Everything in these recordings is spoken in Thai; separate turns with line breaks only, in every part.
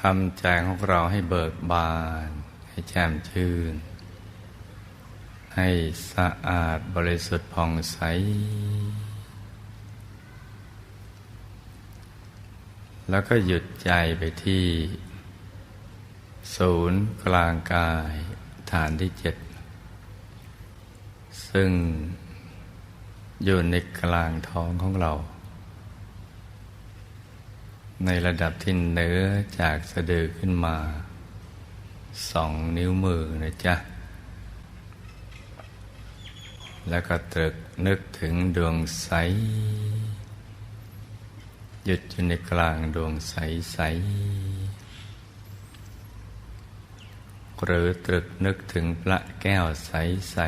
ทำใจของเราให้เบิกบาน ให้แจ่มชื่น ให้สะอาดบริสุทธิ์ผ่องใส แล้วก็หยุดใจไปที่ ศูนย์กลางกายฐานที่เจ็ด ซึ่งอยู่ในกลางท้องของเรา ในระดับที่เหนือจากสะดือขึ้นมาสองนิ้วมือนะจ๊ะ แล้วก็ตรึกนึกถึงดวงใส หยุดอยู่ในกลางดวงใสใส หรือตรึกนึกถึงพระแก้วใสใส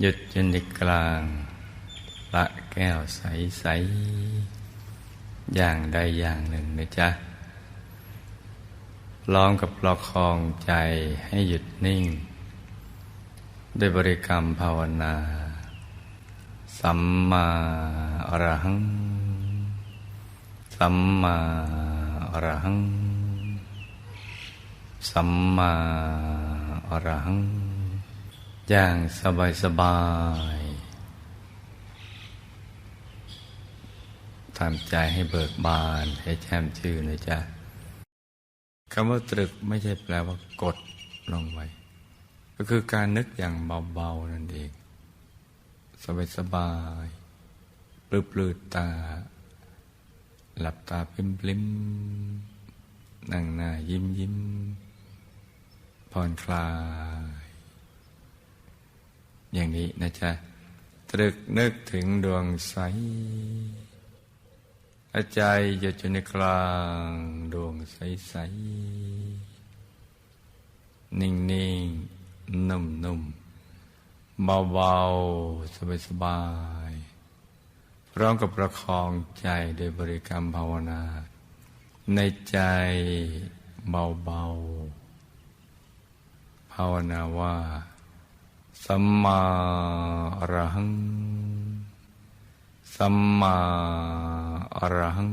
หยุดอยู่ในกลางพระแก้วใสใส อย่างใดอย่างหนึ่งนะจ๊ะล้อมกับประคองใจให้หยุดนิ่ง ด้วยบริกรรมภาวนา สัมมาอรหัง สัมมาอรหัง สัมมาอรหัง อย่างสบายสบาย ทำใจให้เบิกบาน ให้แช่มชื่นนะจ๊ะคำว่าตรึกไม่ใช่แปลว่ากดลงไว้ ก็คือการนึกอย่างเบาๆนั่นเอง สบายๆปลื้ดตา หลับตาพลิมๆนั่งหน้ายิ้มยิ้มผ่อนคลาย อย่างนี้นะจ๊ะตรึกนึกถึงดวงใส ใจหยุดอยู่ในกลางดวงใส ๆ นิ่ง ๆ นุ่ม ๆ เบา ๆ สบาย ๆ พร้อมกับประคองใจโดยบริกรรมภาวนา ในใจเบา ๆ ภาวนาว่า สัมมาอรหัง สัมมา อรหัง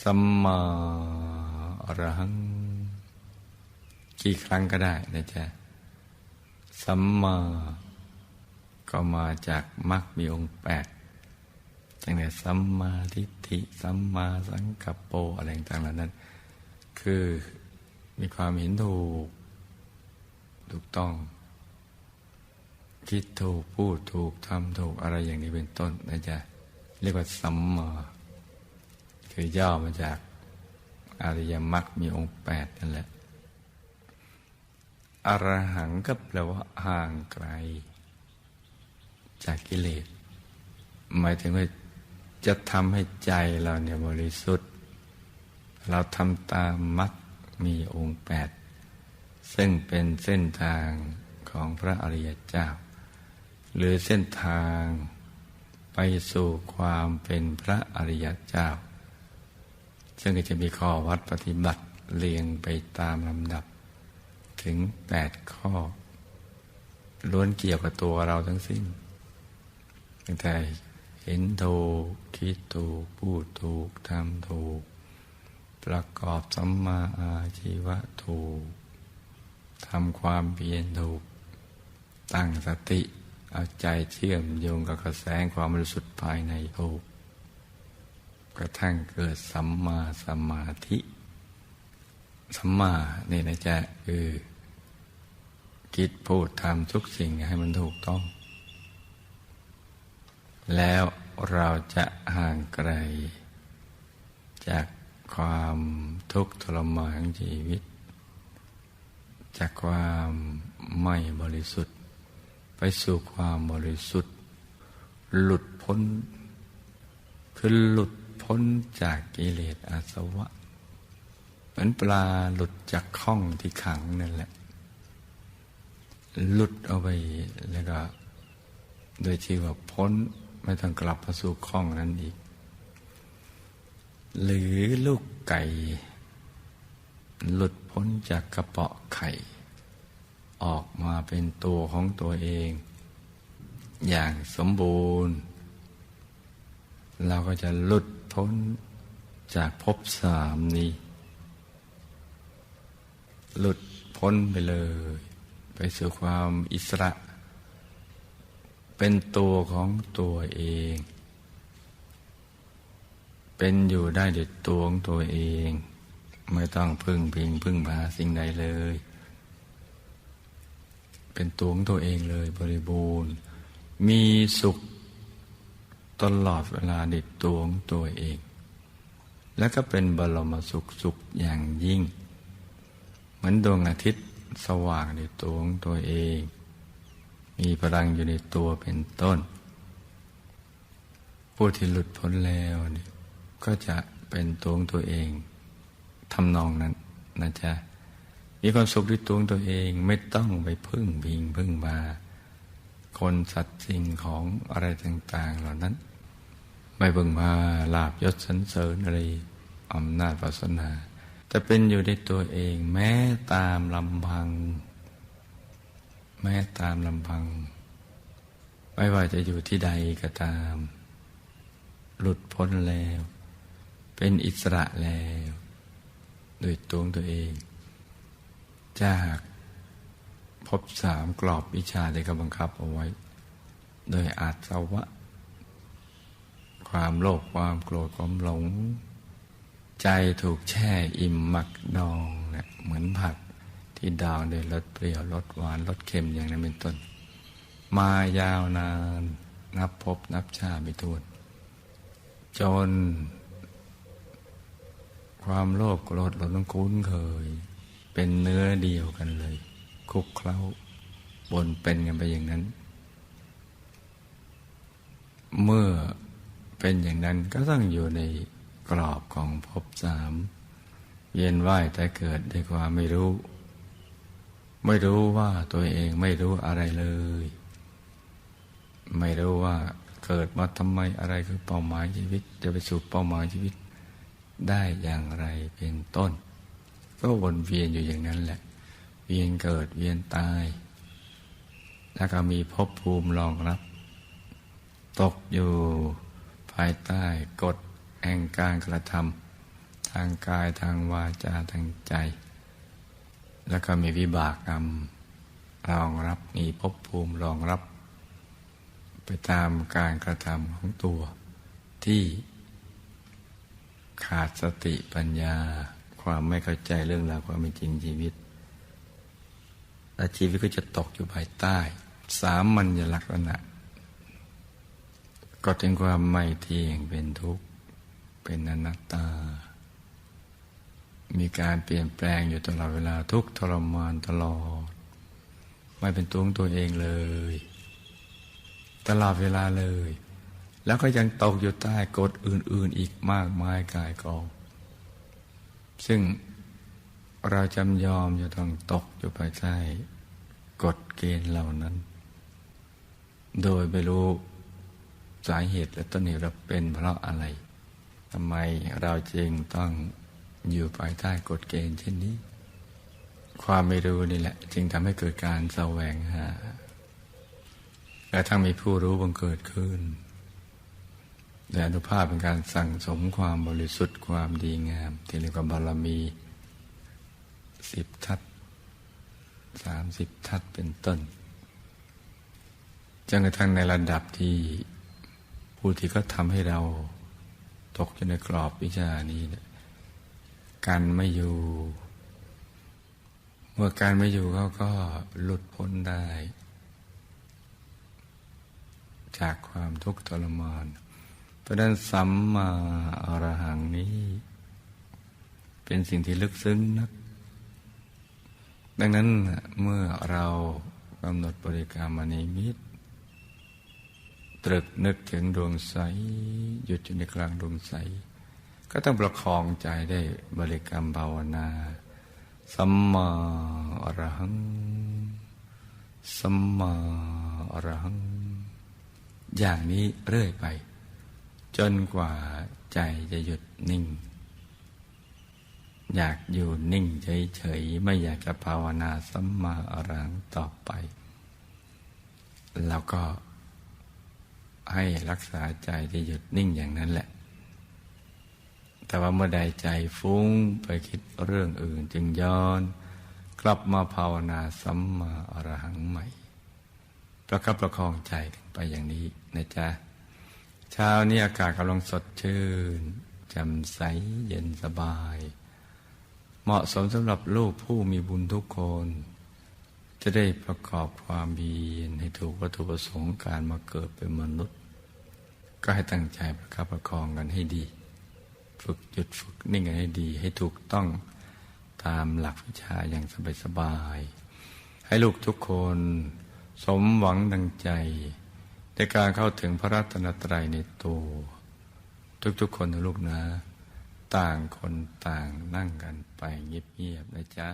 สัมมาอรหัง กี่ครั้งก็ได้นะจ๊ะ สัมมา ก็มาจากมรรคมีองค์แปดตั้งแต่สัมมาทิฏฐิ สัมมาสังกัปโปอะไรต่างๆเหล่านั้น คือมีความเห็นถูก ถูกต้อง คิดถูก พูดถูกทำถูกอะไรอย่างนี้เป็นต้นนะจ๊ะ เรียกว่าสัมมาคือย่อมาจากอริยมรรคมีองค์แปดนั่นแหละ อรหังก็แปลว่าห่างไกล จากกิเลส หมายถึงว่าจะทำให้ใจเราเนี่ยบริสุทธิ์ เราทำตามมรรคมีองค์แปด ซึ่งเป็นเส้นทางของพระอริยเจ้า หรือเส้นทาง ไปสู่ความเป็นพระอริยเจ้า ซึ่งก็จะมีข้อวัดปฏิบัติเรียงไปตามลำดับ ถึงแปดข้อ ล้วนเกี่ยวกับตัวเราทั้งสิ้นตั้งแต่เห็นถูกคิดถูกพูดถูกทำถูก ประกอบสัมมาอาชีวะถูกทำความเพียรถูก ตั้งสติ เอาใจเชื่อมโยงกับกระแสความบริสุทธิ์ภายในถูกกระทั่งเกิดสัมมาสมาธิ สัมมาเนี่ยนะจ๊ะคือคิดพูดทำทุกสิ่งให้มันถูกต้อง แล้วเราจะห่างไกล จากความทุกข์ทรมานของชีวิต จากความไม่บริสุทธิ์ ไปสู่ความบริสุทธิ์ หลุดพ้น คือหลุดพ้นจากกิเลสอาสวะ เหมือนปลาหลุดจากข้องที่ขังนั่นแหละ หลุดเอาไปแล้วก็ โดยที่ว่าพ้นไม่ต้องกลับมาสู่ข้องนั้นอีก หรือลูกไก่ หลุดพ้นจากกระเปาะไข่ ออกมาเป็นตัวของตัวเอง อย่างสมบูรณ์ เราก็จะหลุดพ้นจากภพสามนี้ หลุดพ้นไปเลย ไปสู่ความอิสระ เป็นตัวของตัวเอง เป็นอยู่ได้ด้วยตัวของตัวเอง ไม่ต้องพึ่งพิงพึ่งพาสิ่งใดเลย เป็นตัวของตัวเองเลยบริบูรณ์ มีสุขตลอดเวลาดิดตัวของตัวเอง แล้วก็เป็นบรมสุขสุขอย่างยิ่ง เหมือนดวงอาทิตย์สว่างในตัวของตัวเอง มีพลังอยู่ในตัวเป็นต้น ผู้ที่หลุดพ้นแล้วเนี่ยก็จะเป็นตัวของตัวเองทำนองนั้นนะจ๊ะ มีความสุขด้วยตัวตัวเองไม่ต้องไปพึ่งพิงพึ่งมาคนสัตว์สิ่งของอะไรต่าง ๆ เหล่านั้น ไม่บึงมาลาบยศสันเสริญอะไรอำนาจวาสนาแต่เป็นอยู่ในตัวเองแม้ตามลำพัง แม้ตามลำพัง ไม่ว่าจะอยู่ที่ใดก็ตาม หลุดพ้นแล้ว เป็นอิสระแล้ว โดยตัวตัวเอง จากพบสามกรอบวิชาที่เขาบังคับเอาไว้ โดยอาสวะ ความโลภความโกรธความหลง ใจถูกแช่อิ่มหมักดองเนะเหมือนผักที่ดาวด้วยรสเปรี้ยวรสหวานรสเค็มอย่างนั้นเป็นต้น มายาวนานนับพบนับชาไม่ถ้วนจน ความโลภโกรธเราต้องคุ้นเคย เป็นเนื้อเดียวกันเลยคุกเคล้าบนเป็นกันไปอย่างนั้น เมื่อเป็นอย่างนั้นก็ต้องอยู่ในกรอบของภพสามเย็นไหวแต่เกิดด้วยความไม่รู้ ไม่รู้ว่าตัวเองไม่รู้อะไรเลย ไม่รู้ว่าเกิดมาทำไมอะไรคือเป้าหมายชีวิต จะไปสู่เป้าหมายชีวิตได้อย่างไรเป็นต้น ก็วนเวียนอยู่อย่างนั้นแหละ เวียนเกิดเวียนตาย แล้วก็มีภพภูมิรองรับ ตกอยู่ภายใต้กฎแห่งการกระทำทางกายทางวาจาทางใจ แล้วก็มีวิบากกรรมรองรับมีภพภูมิรองรับ ไปตามการกระทำของตัวที่ขาดสติปัญญา ความไม่เข้าใจเรื่องราวความเป็นจริงชีวิตและชีวิตก็จะตกอยู่ภายใต้ สามัญลักษณะก็ถึงความไม่เที่ยงเป็นทุกข์ เป็นอนัตตา มีการเปลี่ยนแปลงอยู่ตลอดเวลาทุกทรมานตลอด ไม่เป็นตัวของตัวเองเลย ตลอดเวลาเลย แล้วก็ยังตกอยู่ใต้กฎอื่น ๆ อีกมากมายกายกอง ซึ่งเราจำยอมจะต้องตกอยู่ภายใต้กฎเกณฑ์เหล่านั้น โดยไม่รู้สาเหตุและต้นเหตุเราเป็นเพราะอะไรทำไมเราจึงต้องอยู่ภายใต้กฎเกณฑ์เช่นนี้ ความไม่รู้นี่แหละ จึงทำให้เกิดการแสวงหาและทั้งมีผู้รู้บังเกิดขึ้น แต่อนุภาพเป็นการสั่งสมความบริสุทธิ์ความดีงาม ที่เรียกว่าบารมีสิบทัศสามสิบทัศเป็นต้นจนกระทั่งในระดับที่ผู้ที่เขาทำให้เราตกอยู่ในกรอบวิชานี้การไม่อยู่ เมื่อการไม่อยู่เขาก็หลุดพ้นได้ จากความทุกข์ทรมาน ราะนั้นสัมมาอรหังนี้ เป็นสิ่งที่ลึกซึ้งนัก ดังนั้นเมื่อเรากำหนดบริกรรมนิมิต ตรึกนึกถึงดวงใส หยุดอยู่ในกลางดวงใส ก็ต้องประคองใจได้บริกรรมภาวนา สัมมาอรหัง สัมมาอรหัง อย่างนี้เรื่อยไป จนกว่าใจจะหยุดนิ่ง อยากอยู่นิ่งเฉยๆ ไม่อยากจะภาวนาสัมมาอรังต่อไป แล้วก็ให้รักษาใจที่หยุดนิ่งอย่างนั้นแหละ แต่ว่าเมื่อใดใจฟุ้งไปคิดเรื่องอื่นจึงย้อน กลับมาภาวนาสัมมาอรหังใหม่ ประคับประคองใจไปอย่างนี้นะจ๊ะ เช้านี้อากาศกำลังสดชื่นแจ่มใสเย็นสบาย เหมาะสมสำหรับลูกผู้มีบุญทุกคน จะได้ประกอบความเบียนให้ถูกวัตถุประสงค์การมาเกิดเป็นมนุษย์ ก็ให้ตั้งใจประคับประคองกันให้ดี ฝึกหยุดฝึกนิ่งกันให้ดีให้ถูกต้องตามหลักวิชาอย่างสบายๆให้ลูกทุกคน สมหวังดังใจ ในการเข้าถึงพระรัตนตรัยในตัว ทุกๆคนนะลูกนะ ต่างคนต่างนั่งกันไปเงียบๆนะจ๊ะ